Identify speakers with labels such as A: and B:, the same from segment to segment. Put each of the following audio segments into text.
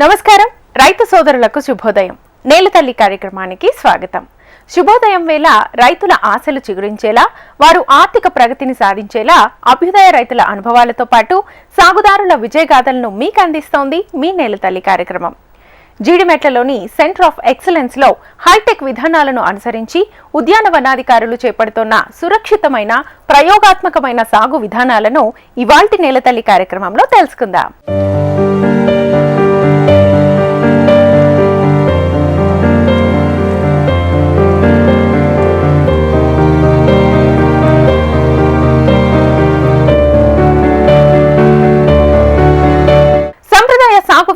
A: నమస్కారం. రైతు సోదరులకు శుభోదయం. నేలతల్లి కార్యక్రమానికి స్వాగతం. శుభోదయం వేళ రైతుల ఆశలు చిగురించేలా వారు ఆర్థిక ప్రగతిని సాధించేలా అభ్యుదయ రైతుల అనుభవాలతో పాటు సాగుదారుల విజయగాథలను మీకు అందిస్తోంది మీ నేలతల్లి కార్యక్రమం. జీడిమెట్లలోని సెంటర్ ఆఫ్ ఎక్సలెన్స్లో హైటెక్ విధానాలను అనుసరించి ఉద్యానవనాధికారులు చేపడుతున్న సురక్షితమైన ప్రయోగాత్మకమైన సాగు విధానాలను ఇవాల్టి నేలతల్లి కార్యక్రమంలో తెలుసుకుందాం.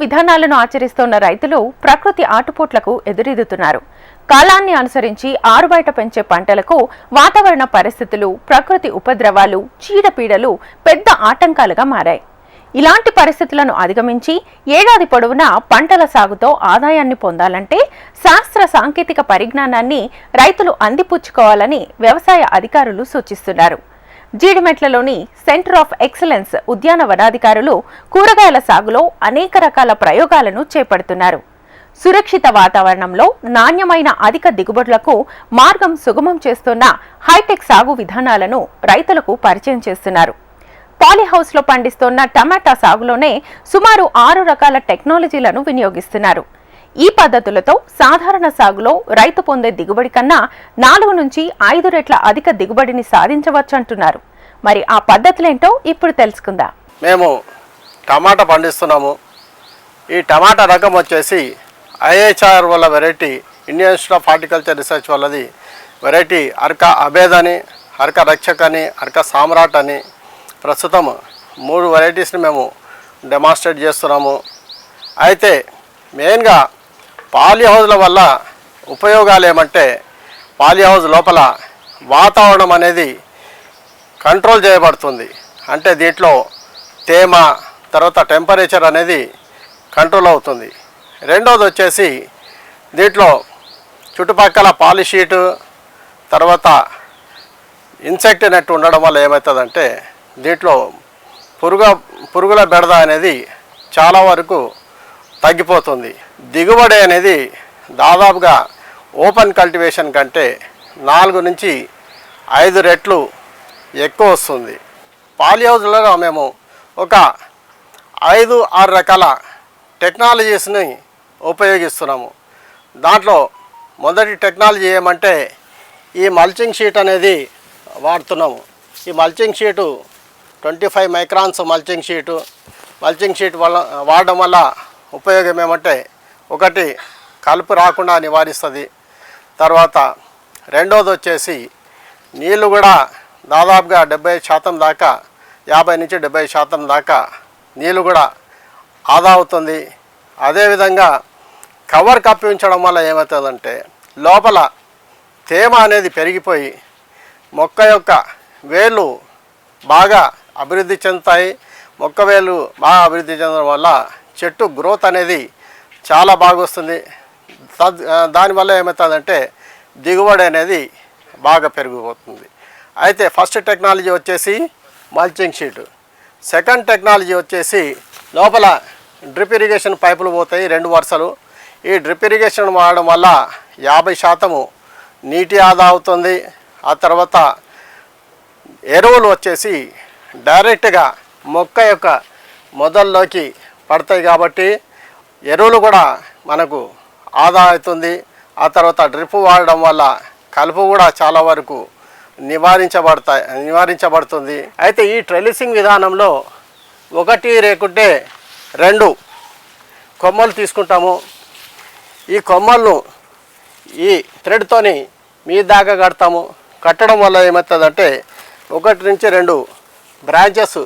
A: విధానాలను ఆచరిస్తున్న రైతులు ప్రకృతి ఆటుపోట్లకు ఎదురెదుతున్నారు. కాలాన్ని అనుసరించి ఆరుబయట పెంచే పంటలకు వాతావరణ పరిస్థితులు ప్రకృతి ఉపద్రవాలు చీడపీడలు పెద్ద ఆటంకాలుగా మారాయి. ఇలాంటి పరిస్థితులను అధిగమించి ఏడాది పొడవునా పంటల సాగుతో ఆదాయాన్ని పొందాలంటే శాస్త్ర సాంకేతిక పరిజ్ఞానాన్ని రైతులు అందిపుచ్చుకోవాలని వ్యవసాయ అధికారులు సూచిస్తున్నారు. జీడిమెట్లలోని సెంటర్ ఆఫ్ ఎక్సలెన్స్ ఉద్యానవనాధికారులు కూరగాయల సాగులో అనేక రకాల ప్రయోగాలను చేపడుతున్నారు. సురక్షిత వాతావరణంలో నాణ్యమైన అధిక దిగుబడులకు మార్గం సుగమం చేస్తున్న హైటెక్ సాగు విధానాలను రైతులకు పరిచయం చేస్తున్నారు. పాలీహౌస్లో పండిస్తోన్న పండిస్తున్న టమాటా సాగులోనే సుమారు ఆరు రకాల టెక్నాలజీలను వినియోగిస్తున్నారు. ఈ పద్ధతులతో సాధారణ సాగులో రైతు పొందే దిగుబడి కన్నా నాలుగు నుంచి ఐదు రెట్ల అధిక దిగుబడిని సాధించవచ్చంటున్నారు. మరి ఆ పద్ధతులేంటో ఇప్పుడు తెలుసుకుందాం.
B: మేము టమాటా పండిస్తున్నాము. ఈ టమాటా రకం వచ్చేసి ఐహెచ్ఆర్ వల్ల variety Indian Institute of Horticulture Research వల్లది variety Arka Abhed అని అర్క రక్షక్ అని అర్క సామ్రాట్ అని ప్రస్తుతం మూడు వెరైటీస్ని మేము డెమాన్స్ట్రేట్ చేస్తున్నాము. అయితే మెయిన్గా పాలీ హౌజ్ల వల్ల ఉపయోగాలు ఏమంటే పాలీ హౌజ్ లోపల వాతావరణం అనేది కంట్రోల్ చేయబడుతుంది. అంటే దీంట్లో తేమ తర్వాత టెంపరేచర్ అనేది కంట్రోల్ అవుతుంది. రెండోది వచ్చేసి దీంట్లో చుట్టుపక్కల పాలిషీటు తర్వాత ఇన్సెక్ట్ నెట్ ఉండడం వల్ల ఏమవుతుందంటే దీంట్లో పురుగ పురుగుల బెడద అనేది చాలా వరకు తగ్గిపోతుంది. దిగుబడి అనేది దాదాపుగా ఓపెన్ కల్టివేషన్ కంటే నాలుగు నుంచి ఐదు రెట్లు ఎక్కువ వస్తుంది. పాలిహౌజ్లలో మేము ఒక ఐదు ఆరు రకాల టెక్నాలజీస్ని ఉపయోగిస్తున్నాము. దాంట్లో మొదటి టెక్నాలజీ ఏమంటే ఈ మల్చింగ్ షీట్ అనేది వాడుతున్నాము. ఈ mulching sheet twenty five microns mulching sheet mulching sheet వల్ల వాడడం వల్ల ఉపయోగం ఏమంటే ఒకటి కలుపు రాకుండా నివారిస్తుంది. తర్వాత రెండోది వచ్చేసి నీళ్ళు కూడా దాదాపుగా డెబ్బై శాతం దాకా యాభై నుంచి డెబ్బై శాతం దాకా నీళ్ళు కూడా ఆదా అవుతుంది. అదేవిధంగా కవర్ కప్పి ఉంచడం వల్ల ఏమవుతుందంటే లోపల తేమ అనేది పెరిగిపోయి మొక్క యొక్క వేళ్ళు బాగా అభివృద్ధి చెందుతాయి. మొక్క వేళ్ళు బాగా అభివృద్ధి చెందడం వల్ల చెట్టు గ్రోత్ అనేది చాలా బాగా వస్తుంది తద్ దానివల్ల ఏమవుతుందంటే దిగుబడి అనేది బాగా పెరిగిపోతుంది. అయితే ఫస్ట్ టెక్నాలజీ వచ్చేసి మల్చింగ్ షీట్. సెకండ్ టెక్నాలజీ వచ్చేసి లోపల డ్రిప్ ఇరిగేషన్ పైపులు పోతాయి రెండు వరుసలు. ఈ డ్రిప్ ఇరిగేషన్ వాడడం వల్ల యాభై శాతము నీటి ఆదా అవుతుంది. ఆ తర్వాత ఎరువులు వచ్చేసి డైరెక్ట్గా మొక్క యొక్క మొదల్లోకి పడతాయి కాబట్టి ఎరువులు కూడా మనకు ఆదా అవుతుంది. ఆ తర్వాత డ్రిప్ వాడడం వల్ల కలుపు కూడా చాలా వరకు నివారించబడతాయి నివారించబడుతుంది. అయితే ఈ ట్రెలిసింగ్ విధానంలో ఒకటి రేకుంటే రెండు కొమ్మలు తీసుకుంటాము. ఈ కొమ్మలను ఈ థ్రెడ్తోని మీ దాకా కడతాము. కట్టడం వల్ల ఏమవుతుందంటే ఒకటి నుంచి రెండు బ్రాంచెస్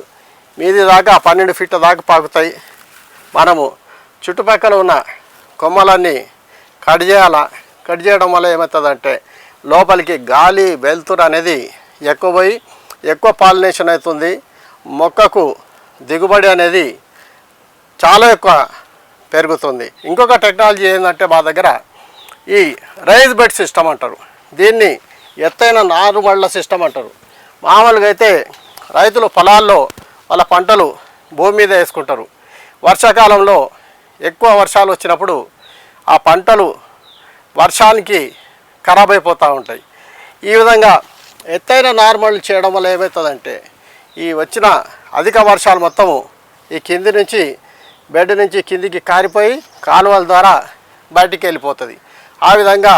B: మీది దాకా పన్నెండు ఫీట్ల దాకా పాకుతాయి. మనము చుట్టుపక్కల ఉన్న కొమ్మలన్నీ కట్ చేయాల? కట్ చేయడం వల్ల ఏమవుతుందంటే లోపలికి గాలి వెలుతురు అనేది ఎక్కువ పోయి ఎక్కువ పాలినేషన్ అవుతుంది. మొక్కకు దిగుబడి అనేది చాలా ఎక్కువ పెరుగుతుంది. ఇంకొక టెక్నాలజీ ఏంటంటే మా దగ్గర ఈ రైజ్ బెడ్ సిస్టమ్ అంటారు. దీన్ని ఎత్తైన నారుమళ్ళ సిస్టమ్ అంటారు. మామూలుగా అయితే రైతులు పొలాల్లో వాళ్ళ పంటలు భూమి మీద వేసుకుంటారు. వర్షాకాలంలో ఎక్కువ వర్షాలు వచ్చినప్పుడు ఆ పంటలు వర్షానికి ఖరాబ్ అయిపోతూ ఉంటాయి. ఈ విధంగా ఎత్తైన నార్మల్ చేయడం వల్ల ఏమవుతుందంటే ఈ వచ్చిన అధిక వర్షాలు మొత్తము ఈ కింది నుంచి బెడ్ నుంచి కిందికి కారిపోయి కాలువల ద్వారా బయటికి వెళ్ళిపోతుంది ఆ విధంగా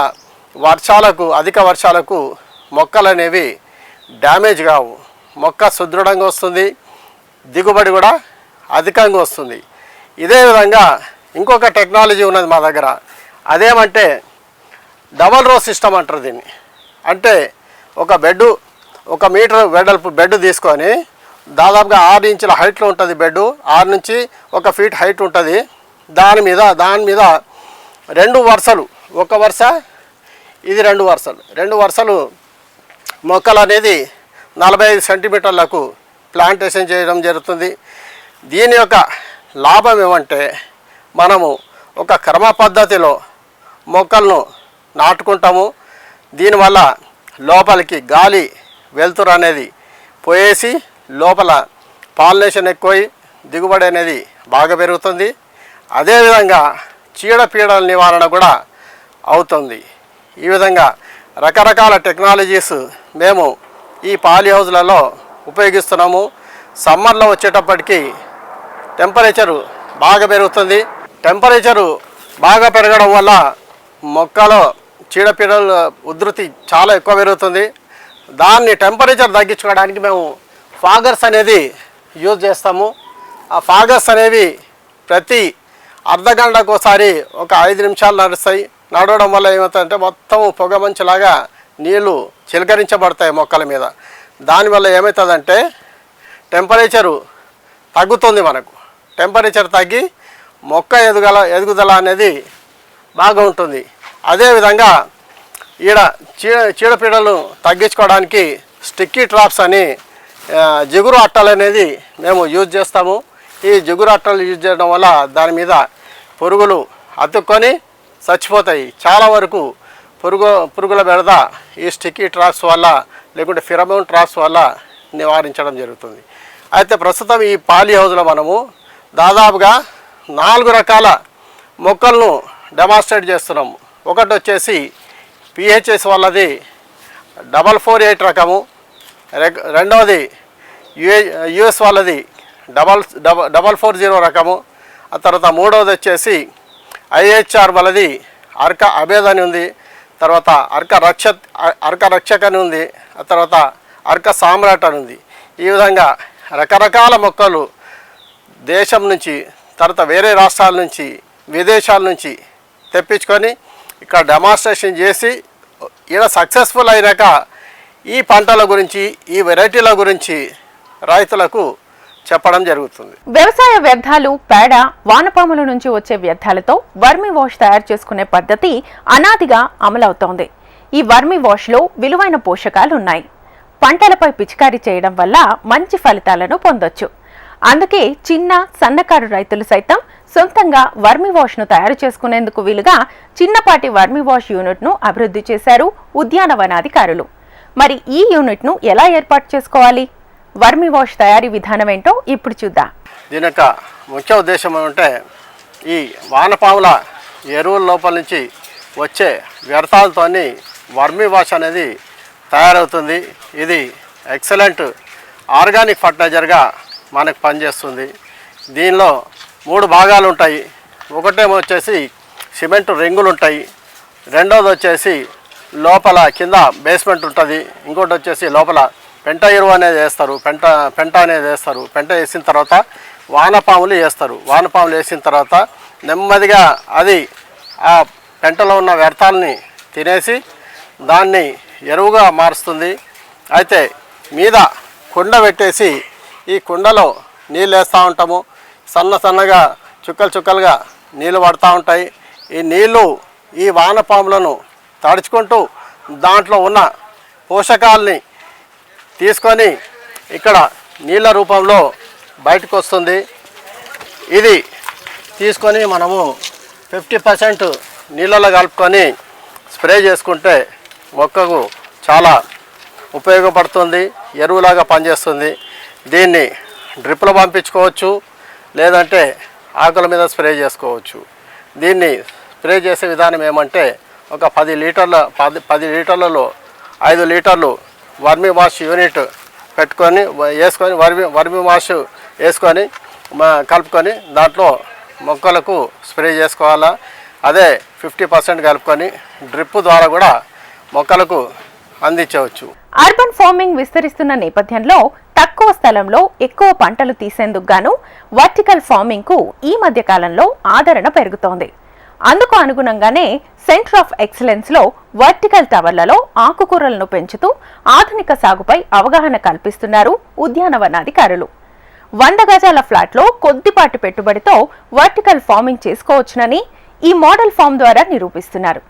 B: వర్షాలకు అధిక వర్షాలకు మొక్కలు అనేవి డ్యామేజ్ కావు. మొక్క సుదృఢంగా వస్తుంది దిగుబడి కూడా అధికంగా వస్తుంది. ఇదే విధంగా ఇంకొక టెక్నాలజీ ఉన్నది మా దగ్గర. అదేమంటే డబల్ రో సిస్టమ్ అంటారు దీన్ని. అంటే ఒక బెడ్ ఒక మీటర్ వెడల్పు బెడ్ తీసుకొని దాదాపుగా ఆరు ఇంచుల హైట్లో ఉంటుంది బెడ్ ఆరు నుంచి ఒక ఫీట్ హైట్ ఉంటుంది. దాని మీద దాని మీద రెండు వరుసలు. ఒక వరుస ఇది రెండు వరుసలు. రెండు వరుసలు మొక్కలు అనేది నలభై ఐదు సెంటీమీటర్లకు ప్లాంటేషన్ చేయడం జరుగుతుంది. దీని యొక్క లాభం ఏమంటే మనము ఒక క్రమ పద్ధతిలో మొక్కలను నాటుకుంటాము. దీనివల్ల లోపలికి గాలి వెలుతురు అనేది పోయేసి లోపల పాలినేషన్ ఎక్కువై దిగుబడి అనేది బాగా పెరుగుతుంది. అదేవిధంగా చీడపీడల నివారణ కూడా అవుతుంది. ఈ విధంగా రకరకాల టెక్నాలజీస్ మేము ఈ పాలి హౌజ్లలో ఉపయోగిస్తున్నాము. సమ్మర్లో వచ్చేటప్పటికి టెంపరేచరు బాగా పెరుగుతుంది. టెంపరేచరు బాగా పెరగడం వల్ల మొక్కలో చీడపీడల ఉధృతి చాలా ఎక్కువ పెరుగుతుంది. దాన్ని టెంపరేచర్ తగ్గించుకోవడానికి మేము ఫాగర్స్ అనేది యూజ్ చేస్తాము. ఆ ఫాగర్స్ అనేవి ప్రతి అర్ధ గంటకు ఒకసారి ఒక ఐదు నిమిషాలు నడుస్తాయి. నడవడం వల్ల ఏమవుతుందంటే మొత్తం పొగ మంచులాగా నీళ్ళు చిలకరించబడతాయి మొక్కల మీద. దానివల్ల ఏమవుతుందంటే టెంపరేచరు తగ్గుతుంది మనకు. టెంపరేచర్ తగ్గి మొక్క ఎదుగల ఎదుగుదల అనేది బాగా ఉంటుంది. అదేవిధంగా ఈడ చీడ చీడపీడలు తగ్గించుకోవడానికి స్టిక్కీ ట్రాప్స్ అని జిగురు అట్టలు అనేది మేము యూజ్ చేస్తాము. ఈ జిగురు అట్టలు యూజ్ చేయడం వల్ల దాని మీద పురుగులు అతుక్కొని చచ్చిపోతాయి. చాలా వరకు పురుగు పురుగుల బెడద ఈ స్టిక్కీ ట్రాప్స్ వల్ల లేకుంటే ఫిరమోన్ ట్రాప్స్ వల్ల నివారించడం జరుగుతుంది. అయితే ప్రస్తుతం ఈ పాలీ హౌస్లో మనము దాదాపుగా నాలుగు రకాల మొక్కలను డెమాన్స్ట్రేట్ చేస్తున్నాము ఒకటి వచ్చేసి పిహెచ్ఎస్ వాళ్ళది డబల్ ఫోర్ ఎయిట్ రకము. రెండవది యుఏ యుఎస్ వాళ్ళది double double double four zero రకము. ఆ తర్వాత మూడవది వచ్చేసి ఐహెచ్ఆర్ వాళ్ళది అర్క అబేద్ అని ఉంది. తర్వాత అర్క రక్ష అర్క రక్షక్ అని ఉంది. ఆ తర్వాత అర్క సామ్రాట్ అని ఉంది. ఈ విధంగా రకరకాల మొక్కలు దేశం నుంచి తర్వాత వేరే రాష్ట్రాల నుంచి విదేశాల నుంచి తెప్పించుకొని ఇక్కడ డెమాన్స్ట్రేషన్ చేసి ఈడ సక్సెస్ఫుల్ అయినాక ఈ పంటల గురించి ఈ వెరైటీల గురించి రైతులకు చెప్పడం జరుగుతుంది.
A: వ్యవసాయ వ్యర్థాలు పేడ వానపాముల నుంచి వచ్చే వ్యర్థాలతో వర్మి వాష్ తయారు చేసుకునే పద్ధతి అనాదిగా అమలవుతోంది. ఈ వర్మి వాష్లో విలువైన పోషకాలు ఉన్నాయి పంటలపై పిచికారీ చేయడం వల్ల మంచి ఫలితాలను పొందొచ్చు. అందుకే చిన్న సన్నకారు రైతులు సైతం సొంతంగా వర్మి వాష్ను తయారు చేసుకునేందుకు వీలుగా చిన్నపాటి వర్మి వాష్ యూనిట్ను అభివృద్ధి చేశారు ఉద్యానవనాధికారులు మరి ఈ యూనిట్ను ఎలా ఏర్పాటు చేసుకోవాలి? వర్మి వాష్ తయారీ విధానం ఏంటో ఇప్పుడు చూద్దాం.
B: దీని యొక్క ముఖ్య ఉద్దేశం ఏమంటే ఈ వానపాముల ఎరువుల లోపల నుంచి వచ్చే వ్యర్థాలతోని వర్మి వాష్ అనేది తయారవుతుంది. ఇది ఎక్సలెంట్ ఆర్గానిక్ ఫర్టిలైజర్గా మనకు పనిచేస్తుంది. దీనిలో మూడు భాగాలు ఉంటాయి ఒకటేమో వచ్చేసి సిమెంట్ రింగులు ఉంటాయి రెండోది వచ్చేసి లోపల కింద బేస్మెంట్ ఉంటుంది. ఇంకోటి వచ్చేసి లోపల పెంట ఎరువు అనేది వేస్తారు. పెంట పెంట అనేది వేస్తారు. పెంట వేసిన తర్వాత వానపాములు వేస్తారు. వానపాములు వేసిన తర్వాత నెమ్మదిగా అది ఆ పెంటలో ఉన్న వ్యర్థాలని తినేసి దాన్ని ఎరువుగా మారుస్తుంది. అయితే మీద కుండ పెట్టేసి ఈ కుండలో నీళ్ళు వేస్తూ ఉంటాము. సన్న సన్నగా చుక్కలు చుక్కలుగా నీళ్ళు పడుతూ ఉంటాయి. ఈ నీళ్ళు ఈ వానపాములను తడుచుకుంటూ దాంట్లో ఉన్న పోషకాలని తీసుకొని ఇక్కడ నీళ్ళ రూపంలో బయటకు వస్తుంది. ఇది తీసుకొని మనము ఫిఫ్టీ పర్సెంట్ నీళ్ళలో కలుపుకొని స్ప్రే చేసుకుంటే మొక్కకు చాలా ఉపయోగపడుతుంది. ఎరువులాగా పనిచేస్తుంది. దీన్ని డ్రిప్లో పంపించుకోవచ్చు లేదంటే ఆకుల మీద స్ప్రే చేసుకోవచ్చు. దీన్ని స్ప్రే చేసే విధానం ఏమంటే ఒక పది లీటర్ల పది పది లీటర్లలో ఐదు లీటర్లు వర్మి వాష్ యూనిట్ పెట్టుకొని వేసుకొని వర్మి వర్మి వాష్ వేసుకొని కలుపుకొని దాంట్లో మొక్కలకు స్ప్రే చేసుకోవాలా? అదే ఫిఫ్టీ పర్సెంట్ కలుపుకొని డ్రిప్ ద్వారా కూడా మొక్కలకు అందించవచ్చు.
A: అర్బన్ ఫార్మింగ్ విస్తరిస్తున్న నేపథ్యంలో తక్కువ స్థలంలో ఎక్కువ పంటలు తీసేందుకు గాను వర్టికల్ ఫార్మింగ్కు ఈ మధ్య కాలంలో ఆదరణ పెరుగుతోంది. అందుకు అనుగుణంగానే సెంటర్ ఆఫ్ ఎక్సలెన్స్లో వర్టికల్ టవర్లలో ఆకుకూరలను పెంచుతూ ఆధునిక సాగుపై అవగాహన కల్పిస్తున్నారు ఉద్యానవనాధికారులు. వంద గజాల ఫ్లాట్లో కొద్దిపాటి పెట్టుబడితో వర్టికల్ ఫార్మింగ్ చేసుకోవచ్చునని ఈ మోడల్ ఫామ్ ద్వారా నిరూపిస్తున్నారు.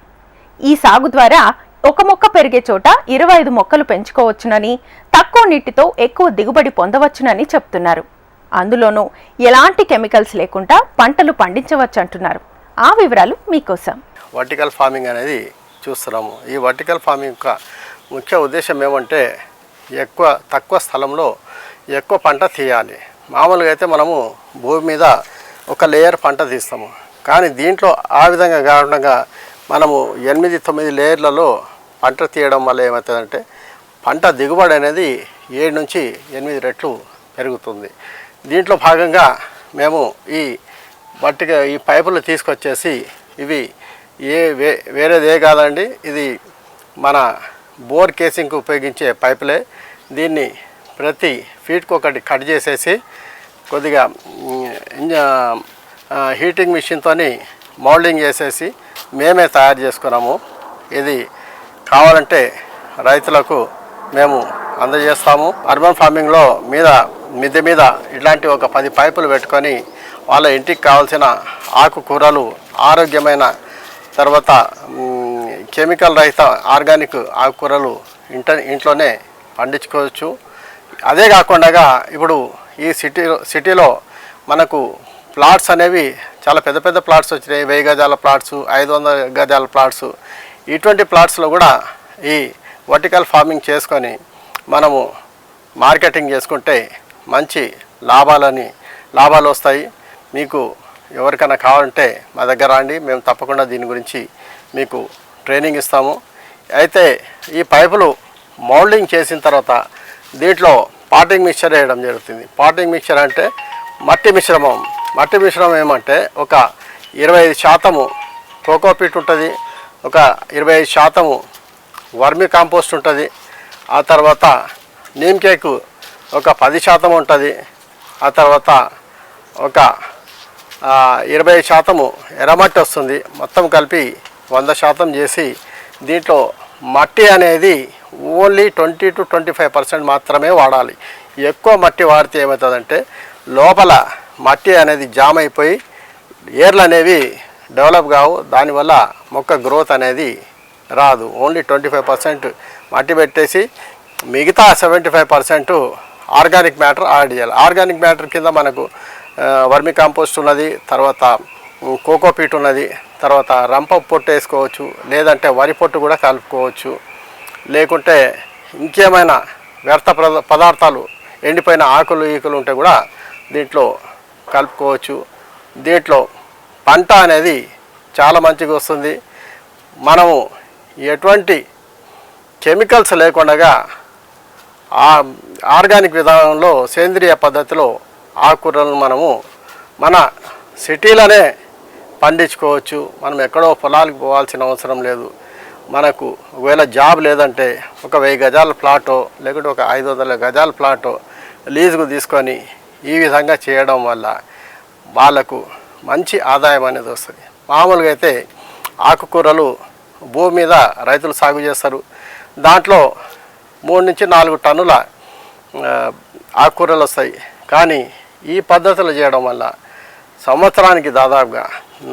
A: ఈ సాగు ద్వారా ఒక మొక్క పెరిగే చోట ఇరవై ఐదు మొక్కలు పెంచుకోవచ్చునని తక్కువ నీటితో ఎక్కువ దిగుబడి పొందవచ్చునని చెప్తున్నారు. అందులోనూ ఎలాంటి కెమికల్స్ లేకుండా పంటలు పండించవచ్చు అంటున్నారు ఆ వివరాలు మీకోసం.
B: వర్టికల్ ఫార్మింగ్ అనేది చూస్తున్నాము. ఈ వర్టికల్ ఫార్మింగ్ యొక్క ముఖ్య ఉద్దేశం ఏమంటే ఎక్కువ తక్కువ స్థలంలో ఎక్కువ పంట తీయాలి. మామూలుగా అయితే మనము భూమి మీద ఒక లేయర్ పంట తీస్తాము. కానీ దీంట్లో ఆ విధంగా కాకుండా మనము ఎనిమిది తొమ్మిది లేయర్లలో పంట తీయడం వల్ల ఏమవుతుందంటే పంట దిగుబడి అనేది ఏడు నుంచి ఎనిమిది రెట్లు పెరుగుతుంది. దీంట్లో భాగంగా మేము ఈ బట్టిగా ఈ పైపులు తీసుకొచ్చేసి ఇవి ఏ వే వేరేది ఏ కాదండి ఇది మన బోర్ కేసింగ్కి ఉపయోగించే పైపులే. దీన్ని ప్రతి ఫీట్కి ఒకటి కట్ చేసేసి కొద్దిగా ఇంజ- హీటింగ్ మిషన్తో మౌల్డింగ్ చేసేసి మేమే తయారు చేసుకున్నాము. ఇది కావాలంటే రైతులకు మేము అందజేస్తాము. అర్బన్ ఫార్మింగ్లో మీద మిద్దె మీద ఇలాంటి ఒక పది పైపులు పెట్టుకొని వాళ్ళ ఇంటికి కావాల్సిన ఆకుకూరలు ఆరోగ్యమైన తర్వాత కెమికల్ రహిత ఆర్గానిక్ ఆకుకూరలు ఇంట ఇంట్లోనే పండించుకోవచ్చు. అదే కాకుండా ఇప్పుడు ఈ సిటీలో సిటీలో మనకు ప్లాట్స్ అనేవి చాలా పెద్ద పెద్ద ప్లాట్స్ వచ్చినాయి. వెయ్యి గజాల ప్లాట్స్ ఐదు వందల గజాల ప్లాట్స్ ఇటువంటి ప్లాట్స్లో కూడా ఈ వర్టికల్ ఫార్మింగ్ చేసుకొని మనము మార్కెటింగ్ చేసుకుంటే మంచి లాభాలని లాభాలు వస్తాయి. మీకు ఎవరికైనా కావాలంటే మా దగ్గర రండి. మేము తప్పకుండా దీని గురించి మీకు ట్రైనింగ్ ఇస్తాము. అయితే ఈ పైపులు మౌల్డింగ్ చేసిన తర్వాత దీంట్లో పాటింగ్ మిక్చర్ వేయడం జరుగుతుంది. పాటింగ్ మిక్చర్ అంటే మట్టి మిశ్రమం. మట్టి మిశ్రమం ఏమంటే ఒక ఇరవై ఐదు శాతము కోకోపీట్ ఉంటుంది. ఒక ఇరవై ఐదు శాతము వర్మి కాంపోస్ట్ ఉంటుంది. ఆ తర్వాత నీమ్ కేకు ఒక పది శాతం ఉంటుంది. ఆ తర్వాత ఒక ఇరవై శాతము ఎర్రమట్టి వస్తుంది. మొత్తం కలిపి వంద శాతం చేసి దీంట్లో మట్టి అనేది only twenty to twenty five percent మాత్రమే వాడాలి. ఎక్కువ మట్టి వాడితే ఏమవుతుందంటే లోపల మట్టి అనేది జామ్ అయిపోయి ఏర్లు అనేవి డెవలప్ కావు దానివల్ల మొక్క గ్రోత్ అనేది రాదు. ఓన్లీ ట్వంటీ ఫైవ్ పర్సెంట్ మట్టి పెట్టేసి మిగతా seventy five percent organic matter add చేయాలి. ఆర్గానిక్ మ్యాటర్ కింద మనకు వర్మి కాంపోస్ట్ ఉన్నది తర్వాత కోకోపీట్ ఉన్నది తర్వాత రంప పొట్టు వేసుకోవచ్చు లేదంటే వరి పొట్టు కూడా కలుపుకోవచ్చు. లేకుంటే ఇంకేమైనా వ్యర్థ పదార్థాలు ఎండిపోయిన ఆకులు ఈకులు ఉంటే కూడా దీంట్లో కలుపుకోవచ్చు. దీంట్లో పంట అనేది చాలా మంచిగా వస్తుంది. మనము ఎటువంటి కెమికల్స్ లేకుండా ఆ ఆర్గానిక్ విధానంలో సేంద్రియ పద్ధతిలో ఆకుకూరలను మనము మన సిటీలోనే పండించుకోవచ్చు. మనం ఎక్కడో పొలాలకు పోవాల్సిన అవసరం లేదు. మనకు ఒకవేళ జాబ్ లేదంటే ఒక వెయ్యి గజాల ప్లాటో లేకుంటే ఒక ఐదు వందల గజాల ప్లాటో లీజుకు తీసుకొని ఈ విధంగా చేయడం వల్ల వాళ్ళకు మంచి ఆదాయం అనేది వస్తుంది. మామూలుగా అయితే ఆకుకూరలు భూమి మీద రైతులు సాగు చేస్తారు. దాంట్లో మూడు నుంచి నాలుగు టన్నుల ఆకుకూరలు వస్తాయి. కానీ ఈ పద్ధతులు చేయడం వల్ల సంవత్సరానికి దాదాపుగా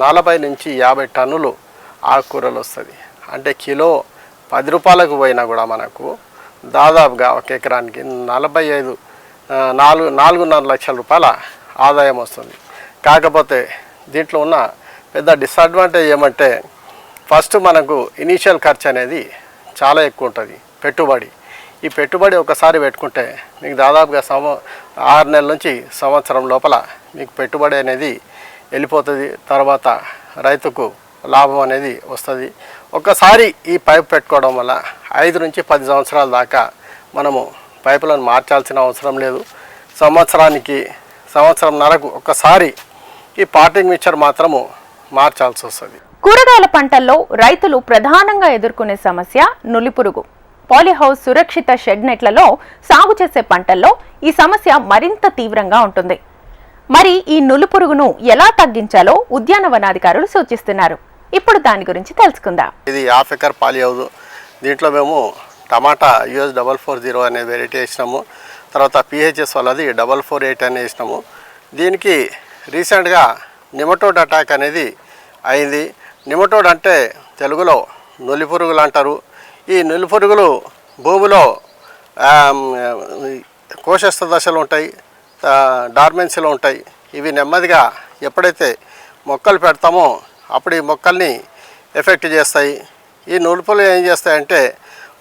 B: నలభై నుంచి యాభై టన్నులు ఆకుకూరలు వస్తుంది. అంటే కిలో పది రూపాయలకు పోయినా కూడా మనకు దాదాపుగా ఒక ఎకరానికి నలభై ఐదు నాలుగు నాలుగున్నర లక్షల రూపాయల ఆదాయం వస్తుంది. కాకపోతే దీంట్లో ఉన్న పెద్ద డిసడ్వాంటేజ్ ఏమంటే ఫస్ట్ మనకు ఇనీషియల్ ఖర్చు అనేది చాలా ఎక్కువ ఉంటుంది పెట్టుబడి. ఈ పెట్టుబడి ఒకసారి పెట్టుకుంటే మీకు దాదాపుగా సంవ ఆరు నెలల నుంచి సంవత్సరం లోపల మీకు పెట్టుబడి అనేది వెళ్ళిపోతుంది. తర్వాత రైతుకు లాభం అనేది వస్తుంది. ఒక్కసారి ఈ పైప్ పెట్టుకోవడం వల్ల ఐదు నుంచి పది సంవత్సరాల దాకా మనము పైపులను మార్చాల్సిన అవసరం లేదు. సంవత్సరానికి సంవత్సరం నరకు ఒక్కసారి ఈ పాటింగ్ మిక్చర్ మాత్రము మార్చాల్సి వస్తుంది.
A: కూరగాయల పంటల్లో రైతులు ప్రధానంగా ఎదుర్కొనే సమస్య నులిపురుగు. పాలీహౌస్ సురక్షిత షెడ్ నెట్లలో సాగు చేసే పంటల్లో ఈ సమస్య మరింత తీవ్రంగా ఉంటుంది. మరి ఈ నులిపురుగును ఎలా తగ్గించాలో ఉద్యానవనాధికారులు సూచిస్తున్నారు. ఇప్పుడు దాని గురించి తెలుసుకుందాం.
B: ఇది హాఫ్ ఎకర్ పాలి హౌస్ దీంట్లో మేము టమాటా యూఎస్ డబల్ ఫోర్ జీరో అనే వెరైటీ వేసినాము. తర్వాత పిహెచ్ఎస్ వాళ్ళది డబల్ ఫోర్ ఎయిట్ అని వేసినాము. దీనికి రీసెంట్గా నిమటోడ్ అటాక్ అనేది అయింది. నిమటోడ్ అంటే తెలుగులో నులి పురుగులు అంటారు. ఈ నులి పురుగులు భూమిలో కోశస్థ దశలు ఉంటాయి ఆ, డార్మెన్సీలో ఉంటాయి. ఇవి నెమ్మదిగా ఎప్పుడైతే మొక్కలు పెడతామో అప్పుడు ఈ మొక్కల్ని ఎఫెక్ట్ చేస్తాయి. ఈ నులుపులు ఏం చేస్తాయంటే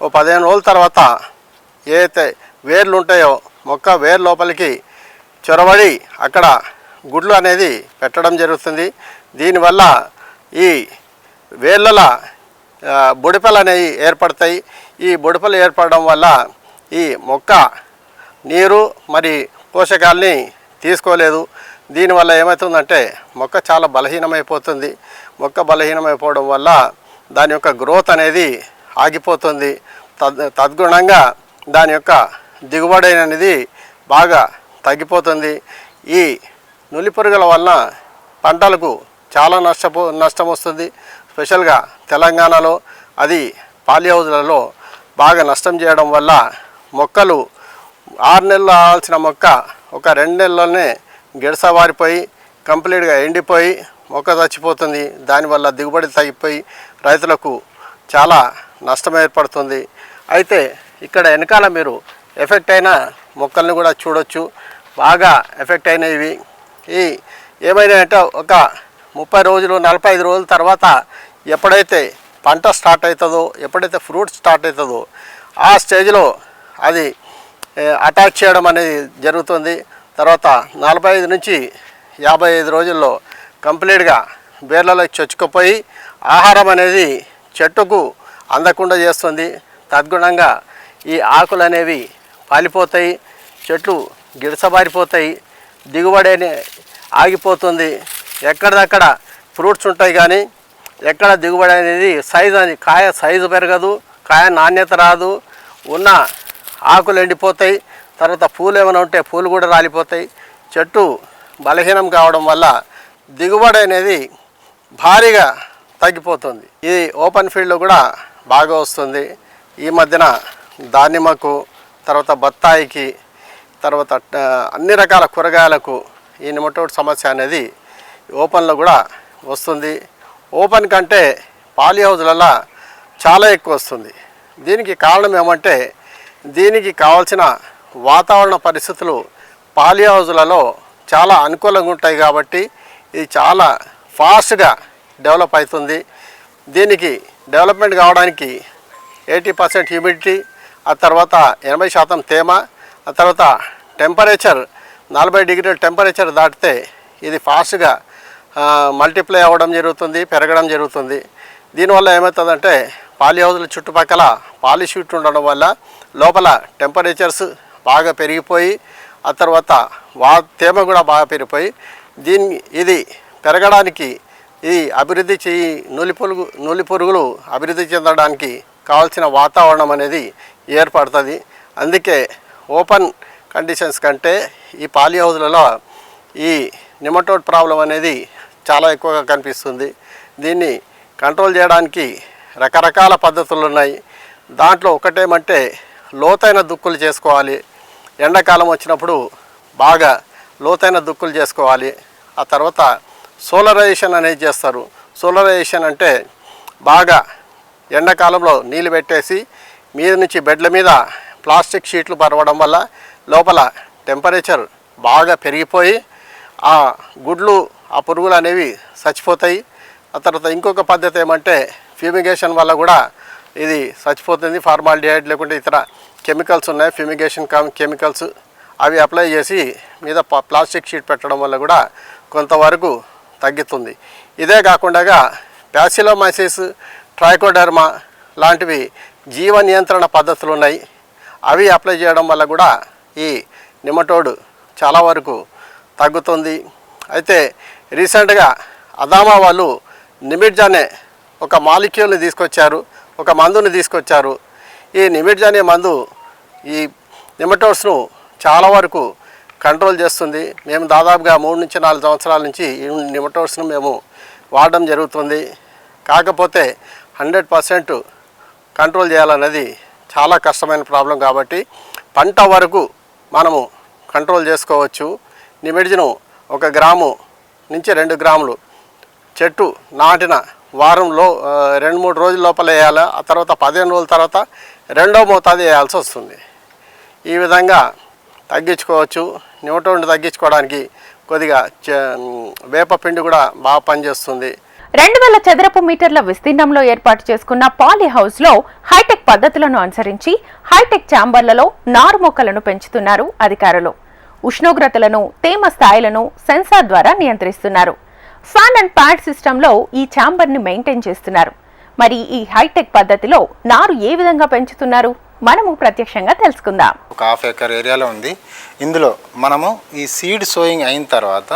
B: ఓ పదిహేను రోజుల తర్వాత ఏదైతే వేర్లు ఉంటాయో మొక్క వేరు లోపలికి చొరబడి అక్కడ గుడ్లు అనేది పెట్టడం జరుగుతుంది. దీనివల్ల ఈ వేళ్ళల బుడిపలు అనేవి ఏర్పడతాయి. ఈ బుడిపలు ఏర్పడడం వల్ల ఈ మొక్క నీరు మరి పోషకాల్ని తీసుకోలేదు. దీనివల్ల ఏమవుతుందంటే మొక్క చాలా బలహీనమైపోతుంది. మొక్క బలహీనమైపోవడం వల్ల దాని యొక్క గ్రోత్ అనేది ఆగిపోతుంది. తద్ తద్గుణంగా దాని యొక్క దిగుబడి అనేది బాగా తగ్గిపోతుంది. ఈ నులిపురుగుల వలన పంటలకు చాలా నష్టపో నష్టం వస్తుంది స్పెషల్గా తెలంగాణలో అది పాలిహౌజ్లలో బాగా నష్టం చేయడం వల్ల మొక్కలు ఆరు నెలలు ఆవాల్సిన మొక్క ఒక రెండు నెలల్లోనే గెడసవారిపోయి కంప్లీట్గా ఎండిపోయి మొక్క చచ్చిపోతుంది. దానివల్ల దిగుబడి తగ్గిపోయి రైతులకు చాలా నష్టం ఏర్పడుతుంది. అయితే ఇక్కడ వెనకాల మీరు ఎఫెక్ట్ అయిన మొక్కల్ని కూడా చూడొచ్చు. బాగా ఎఫెక్ట్ అయినవి ఈ ఏమైనా అంటే ఒక ముప్పై రోజులు నలభై ఐదు రోజుల తర్వాత ఎప్పుడైతే పంట స్టార్ట్ అవుతుందో ఎప్పుడైతే ఫ్రూట్ స్టార్ట్ అవుతుందో ఆ స్టేజ్లో అది అటాచ్ చేయడం అనేది జరుగుతుంది. తర్వాత నలభై ఐదు నుంచి యాభై ఐదు రోజుల్లో కంప్లీట్గా బేర్లలోకి చొచ్చుకుపోయి ఆహారం అనేది చెట్టుకు అందకుండా చేస్తుంది. తద్గుణంగా ఈ ఆకులు అనేవి పాలిపోతాయి చెట్లు గిడసబారిపోతాయి దిగుబడి ఆగిపోతుంది. ఎక్కడిదక్కడ ఫ్రూట్స్ ఉంటాయి కానీ ఎక్కడ దిగుబడి అనేది సైజు అని కాయ సైజు పెరగదు కాయ నాణ్యత రాదు. ఉన్న ఆకులు ఎండిపోతాయి తర్వాత పూలు ఏమైనా ఉంటే పూలు కూడా రాలిపోతాయి. చెట్టు బలహీనం కావడం వల్ల దిగుబడి అనేది భారీగా తగ్గిపోతుంది. ఇది ఓపెన్ ఫీల్డ్లో కూడా బాగా వస్తుంది. ఈ మధ్యన దానిమ్మకు తర్వాత బత్తాయికి తర్వాత అన్ని రకాల కూరగాయలకు ఈ నిమటోడ్ సమస్య అనేది ఓపెన్లో కూడా వస్తుంది. ఓపెన్ కంటే పాలీ హౌజ్లలో చాలా ఎక్కువ వస్తుంది. దీనికి కారణం ఏమంటే దీనికి కావాల్సిన వాతావరణ పరిస్థితులు పాలీ హౌజ్లలో చాలా అనుకూలంగా ఉంటాయి కాబట్టి ఇది చాలా ఫాస్ట్గా డెవలప్ అవుతుంది. దీనికి డెవలప్మెంట్ కావడానికి ఎయిటీ పర్సెంట్ హ్యూమిడిటీ ఆ తర్వాత ఎనభై శాతం తేమ ఆ తర్వాత టెంపరేచర్ నలభై డిగ్రీల టెంపరేచర్ దాటితే ఇది ఫాస్ట్గా మల్టిప్లై అవ్వడం జరుగుతుంది పెరగడం జరుగుతుంది. దీనివల్ల ఏమవుతుందంటే పాలి హౌజుల చుట్టుపక్కల పాలి షీట్ ఉండడం వల్ల లోపల టెంపరేచర్స్ బాగా పెరిగిపోయి ఆ తర్వాత వా తేమ కూడా బాగా పెరిగిపోయి దీని ఇది పెరగడానికి ఇది అభివృద్ధి చెయ్యి నూలి పురుగు పురుగులు అభివృద్ధి చెందడానికి కావాల్సిన వాతావరణం అనేది ఏర్పడుతుంది. అందుకే ఓపెన్ కండిషన్స్ కంటే ఈ పాలి హౌజ్లలో ఈ నిమటోడ్ ప్రాబ్లం అనేది చాలా ఎక్కువగా కనిపిస్తుంది. దీన్ని కంట్రోల్ చేయడానికి రకరకాల పద్ధతులు ఉన్నాయి. దాంట్లో ఒకటేమంటే లోతైన దుక్కులు చేసుకోవాలి. ఎండాకాలం వచ్చినప్పుడు బాగా లోతైన దుక్కులు చేసుకోవాలి. ఆ తర్వాత సోలరైజేషన్ అనేది చేస్తారు. సోలరైజేషన్ అంటే బాగా ఎండాకాలంలో నీళ్ళు పెట్టేసి మీద నుంచి బెడ్ల మీద ప్లాస్టిక్ షీట్లు పరవడం వల్ల లోపల టెంపరేచర్ బాగా పెరిగిపోయి ఆ గుడ్లు ఆ పురుగులు అనేవి చచ్చిపోతాయి. ఆ తర్వాత ఇంకొక పద్ధతి ఏమంటే ఫ్యూమిగేషన్ వల్ల కూడా ఇది చచ్చిపోతుంది. ఫార్మాలిడిహైడ్ లేకుంటే ఇతర కెమికల్స్ ఉన్నాయి. ఫ్యూమిగేషన్ కెమికల్స్ అవి అప్లై చేసి మీద ప- ప్లాస్టిక్ షీట్ పెట్టడం వల్ల కూడా కొంతవరకు తగ్గుతుంది. ఇదే కాకుండా ప్యాసిలోమైసిస్ ట్రైకోడర్మా లాంటివి జీవ నియంత్రణ పద్ధతులు ఉన్నాయి. అవి అప్లై చేయడం వల్ల కూడా ఈ నిమటోడ్ చాలా వరకు తగ్గుతుంది. అయితే రీసెంట్గా అదామా వాళ్ళు నిమిడ్జ్ అనే ఒక మాలిక్యూల్ని తీసుకొచ్చారు ఒక మందుని తీసుకొచ్చారు. ఈ నిమిడ్జ్ అనే మందు ఈ నిమటోడ్స్ను చాలా వరకు కంట్రోల్ చేస్తుంది. మేము దాదాపుగా మూడు నుంచి నాలుగు సంవత్సరాల నుంచి ఈ నిమటోడ్స్ను మేము వాడడం జరుగుతుంది. కాకపోతే హండ్రెడ్ పర్సెంట్ కంట్రోల్ చేయాలన్నది చాలా కష్టమైన ప్రాబ్లం కాబట్టి పంట వరకు మనము కంట్రోల్ చేసుకోవచ్చు. నిమిడిజిను ఒక గ్రాము నుంచి రెండు గ్రాములు. చెట్టు నాటిన వారంలో రెండు మూడు రోజుల లోపల వేయాలి? ఆ తర్వాత పదిహేను రోజుల తర్వాత రెండో మోతాదు వేయాల్సి వస్తుంది. ఈ విధంగా తగ్గించుకోవచ్చు. నిమటోండి తగ్గించుకోవడానికి కొద్దిగా వేప పిండి కూడా బాగా పనిచేస్తుంది.
A: రెండు వేల చదరపు మీటర్ల విస్తీర్ణంలో ఏర్పాటు చేసుకున్న పాలీ హౌస్లో హైటెక్ పద్ధతులను అనుసరించి హైటెక్ ఛాంబర్లలో నారు మొక్కలను పెంచుతున్నారు అధికారులు. ఉష్ణోగ్రతలను తేమ స్థాయిలను సెన్సార్ ద్వారా నియంత్రిస్తున్నారు. ఫ్యాన్ అండ్ ప్యాడ్ సిస్టంలో ఈ ఛాంబర్ని మెయింటైన్ చేస్తున్నారు. మరి ఈ హైటెక్ పద్ధతిలో నారు ఏ విధంగా పెంచుతున్నారు? మనము ప్రత్యక్షంగా తెలుసుకుందాం.
C: ఒక హాఫ్ ఎకర్ ఏరియాలో ఉంది. ఇందులో మనము ఈ సీడ్ సోయింగ్ అయిన తర్వాత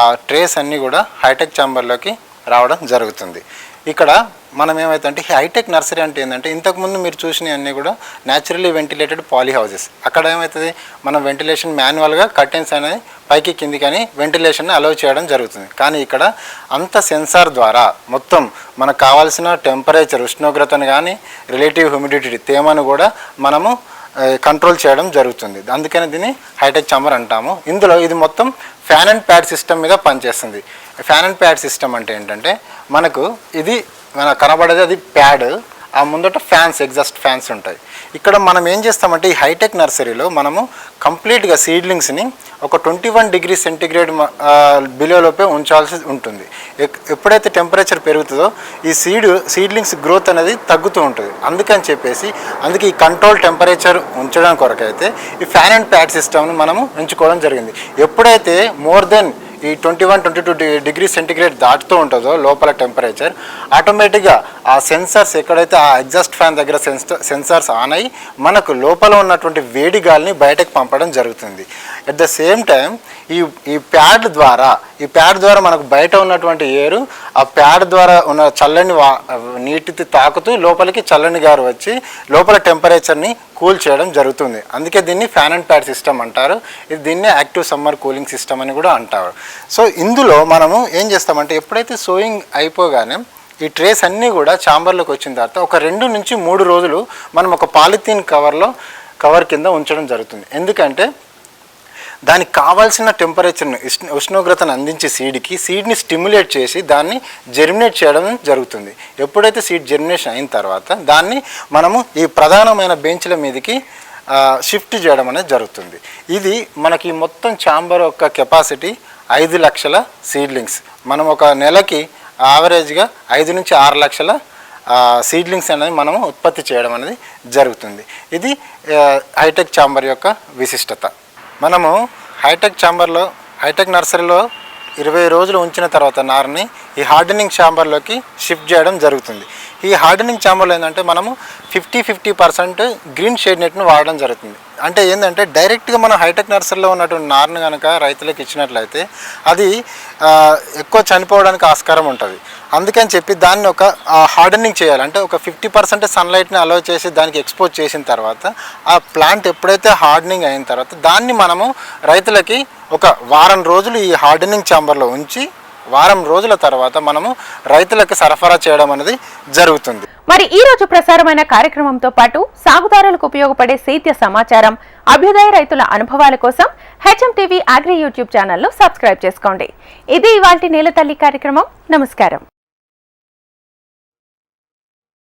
C: ఆ ట్రేస్ అన్నీ కూడా హైటెక్ ఛాంబర్లోకి రావడం జరుగుతుంది. ఇక్కడ మనం ఏమైతే అంటే హైటెక్ నర్సరీ అంటే ఏంటంటే ఇంతకుముందు మీరు చూసినవి అన్నీ కూడా న్యాచురల్లీ వెంటిలేటెడ్ పాలీ హౌజెస్ అక్కడ ఏమవుతుంది మనం వెంటిలేషన్ మాన్యువల్గా కర్టెన్స్ అనేది పైకి కింది కానీ వెంటిలేషన్ అలౌ చేయడం జరుగుతుంది. కానీ ఇక్కడ అంత సెన్సార్ ద్వారా మొత్తం మనకు కావాల్సిన టెంపరేచర్ ఉష్ణోగ్రతను కానీ రిలేటివ్ హ్యూమిడిటీ తేమను కూడా మనము కంట్రోల్ చేయడం జరుగుతుంది. అందుకని దీన్ని హైటెక్ చంబర్ అంటాము. ఇందులో ఇది మొత్తం ఫ్యాన్ అండ్ ప్యాడ్ సిస్టమ్ మీద పనిచేస్తుంది. ఫ్యాన్ అండ్ ప్యాడ్ సిస్టమ్ అంటే ఏంటంటే మనకు ఇది మన కనబడేది అది ప్యాడ్ ఆ ముందట ఫ్యాన్స్ ఎగ్జాస్ట్ ఫ్యాన్స్ ఉంటాయి. ఇక్కడ మనం ఏం చేస్తామంటే ఈ హైటెక్ నర్సరీలో మనము కంప్లీట్గా సీడ్లింగ్స్ని ఒక ట్వంటీ వన్ డిగ్రీ సెంటిగ్రేడ్ బిలోలోపే ఉంచాల్సి ఉంటుంది. ఎప్పుడైతే టెంపరేచర్ పెరుగుతుందో ఈ సీడ్ సీడ్లింగ్స్ గ్రోత్ అనేది తగ్గుతూ ఉంటుంది. అందుకని చెప్పేసి అందుకే ఈ కంట్రోల్ టెంపరేచర్ ఉంచడం కొరకైతే ఈ ఫ్యాన్ అండ్ ప్యాడ్ సిస్టమ్ని మనము ఎంచుకోవడం జరిగింది. ఎప్పుడైతే మోర్ దెన్ ఈ twenty one twenty two degree centigrade దాటుతూ ఉంటుందో లోపల టెంపరేచర్ ఆటోమేటిక్గా ఆ సెన్సార్స్ ఎక్కడైతే ఆ ఎగ్జాస్ట్ ఫ్యాన్ దగ్గర సెన్సార్స్ ఆన్ అయ్యి మనకు లోపల ఉన్నటువంటి వేడి గాలిని బయటకు పంపడం జరుగుతుంది. అట్ ద సేమ్ టైం ఈ ఈ ప్యాడ్ ద్వారా ఈ ప్యాడ్ ద్వారా మనకు బయట ఉన్నటువంటి ఏరు ఆ ప్యాడ్ ద్వారా ఉన్న చల్లని వా నీటితో తాకుతూ లోపలికి చల్లని గారు వచ్చి లోపల టెంపరేచర్ని కూల్ చేయడం జరుగుతుంది. అందుకే దీన్ని ఫ్యాన్ అండ్ ప్యాడ్ సిస్టమ్ అంటారు. ఇది దీన్ని యాక్టివ్ సమ్మర్ కూలింగ్ సిస్టమ్ అని కూడా అంటారు. సో ఇందులో మనము ఏం చేస్తామంటే ఎప్పుడైతే సోయింగ్ అయిపోగానే ఈ ట్రేస్ అన్నీ కూడా చాంబర్లోకి వచ్చిన తర్వాత ఒక రెండు నుంచి మూడు రోజులు మనం ఒక పాలిథీన్ కవర్లో కవర్ కింద ఉంచడం జరుగుతుంది. ఎందుకంటే దానికి కావాల్సిన టెంపరేచర్ను ఉష్ణ ఉష్ణోగ్రతను అందించే సీడ్కి సీడ్ని స్టిమ్యులేట్ చేసి దాన్ని జెర్మినేట్ చేయడం జరుగుతుంది. ఎప్పుడైతే సీడ్ జెర్మినేషన్ అయిన తర్వాత దాన్ని మనము ఈ ప్రధానమైన బెంచ్ల మీదకి షిఫ్ట్ చేయడం అనేది జరుగుతుంది. ఇది మనకి మొత్తం ఛాంబర్ యొక్క కెపాసిటీ ఐదు లక్షల సీడ్లింగ్స్ మనం ఒక నెలకి యావరేజ్గా ఐదు నుంచి ఆరు లక్షల సీడ్లింగ్స్ అనేది మనము ఉత్పత్తి చేయడం అనేది జరుగుతుంది. ఇది హైటెక్ ఛాంబర్ యొక్క విశిష్టత. మనము హైటెక్ ఛాంబర్లో హైటెక్ నర్సరీలో ఇరవై రోజులు ఉంచిన తర్వాత నారని ఈ హార్డెనింగ్ ఛాంబర్లోకి షిఫ్ట్ చేయడం జరుగుతుంది. ఈ హార్డెనింగ్ ఛాంబర్లో ఏంటంటే మనము fifty fifty percent green shade నెట్ను వాడడం జరుగుతుంది. అంటే ఏంటంటే డైరెక్ట్గా మనం హైటెక్ నర్సరీలో ఉన్నటువంటి నార్ను కనుక రైతులకు ఇచ్చినట్లయితే అది ఎక్కువ చనిపోవడానికి ఆస్కారం ఉంటుంది. అందుకని చెప్పి దాన్ని ఒక హార్డెనింగ్ చేయాలి. అంటే ఒక ఫిఫ్టీ పర్సెంట్ సన్లైట్ని అలో చేసి దానికి ఎక్స్పోజ్ చేసిన తర్వాత ఆ ప్లాంట్ ఎప్పుడైతే హార్డెనింగ్ అయిన తర్వాత దాన్ని మనము రైతులకి ఒక వారం రోజులు ఈ హార్డెనింగ్ ఛాంబర్లో ఉంచి వారం రోజుల తర్వాత మనము రైతులకు సరఫరా చేయడం అనేది జరుగుతుంది.
A: మరి ఈ రోజు ప్రసారమైన కార్యక్రమంతో పాటు సాగుదారులకు ఉపయోగపడే సేద్య సమాచారం అభ్యుదయ రైతుల అనుభవాల కోసం హెచ్ఎం టీవీ అగ్రి యూట్యూబ్ ఛానల్లో సబ్స్క్రైబ్ చేసుకోండి. ఇది ఇవాంటి నేల తల్లి కార్యక్రమం. నమస్కారం.